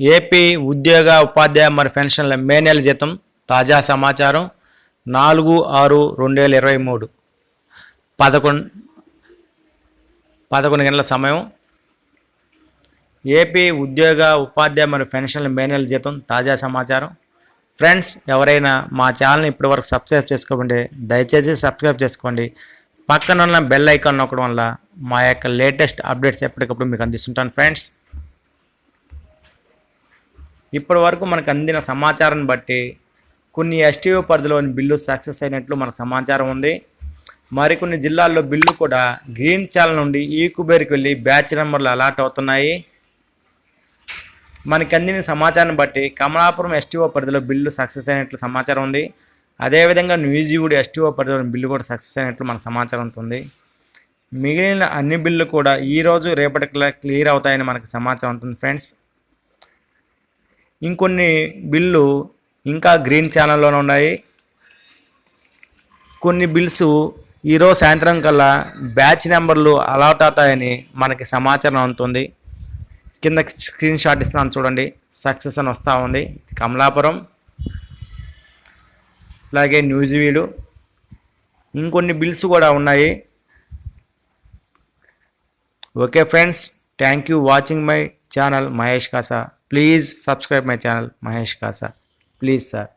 AP ఉద్యోగ ఉపాధ్యాయ మరి పెన్షన్ల మే నెల జీతం తాజా సమాచారం నాలుగు ఆరు రెండు వేల ఇరవై మూడు. పదకొండు పదకొండు గంటల సమయం. ఏపీ ఉద్యోగ ఉపాధ్యాయ మరియు పెన్షన్ల మే నెల జీతం తాజా సమాచారం. ఫ్రెండ్స్ ఎవరైనా మా ఛానల్ని ఇప్పటివరకు సబ్స్క్రైబ్ చేసుకోకుంటే దయచేసి సబ్స్క్రైబ్ చేసుకోండి. పక్కన ఉన్న బెల్ ఐకాన్ నొక్కడం వల్ల మా యొక్క లేటెస్ట్ అప్డేట్స్ ఎప్పటికప్పుడు మీకు అందిస్తుంటాను. ఫ్రెండ్స్ ఇప్పటి వరకు మనకు అందిన సమాచారాన్ని బట్టి కొన్ని ఎస్టీఓ పరిధిలోని బిల్లు సక్సెస్ అయినట్లు మనకు సమాచారం ఉంది. మరికొన్ని జిల్లాల్లో బిల్లు కూడా గ్రీన్ ఛానల్ నుండి ఈ కుబేర్కి వెళ్ళి బ్యాచ్ నెంబర్లు అలాట్ అవుతున్నాయి. మనకి అందిన సమాచారాన్ని బట్టి కమలాపురం ఎస్టీఓ పరిధిలో బిల్లు సక్సెస్ అయినట్లు సమాచారం ఉంది. అదేవిధంగా న్యూజిగూడి ఎస్టీఓ పరిధిలో బిల్లు కూడా సక్సెస్ అయినట్లు మనకు సమాచారం ఉంది. మిగిలిన అన్ని బిల్లు కూడా ఈరోజు రేపటికల్లా క్లియర్ అవుతాయని మనకు సమాచారం ఉంటుంది ఫ్రెండ్స్. ఇంకొన్ని బిల్లు ఇంకా గ్రీన్ ఛానల్లోనే ఉన్నాయి. కొన్ని బిల్స్ ఈరోజు సాయంత్రం కల్లా బ్యాచ్ నెంబర్లు అలాట్ అవుతాయని మనకి సమాచారం అందుతుంది. కింద స్క్రీన్ షాట్ ఇస్తున్నాను చూడండి. సక్సెస్ అని వస్తూ ఉంది. కమలాపురం. అలాగే న్యూజివీడు ఇంకొన్ని బిల్స్ కూడా ఉన్నాయి. Okay friends thank you watching my channel Mahesh Kasa. Please subscribe my channel Mahesh Kasa please sir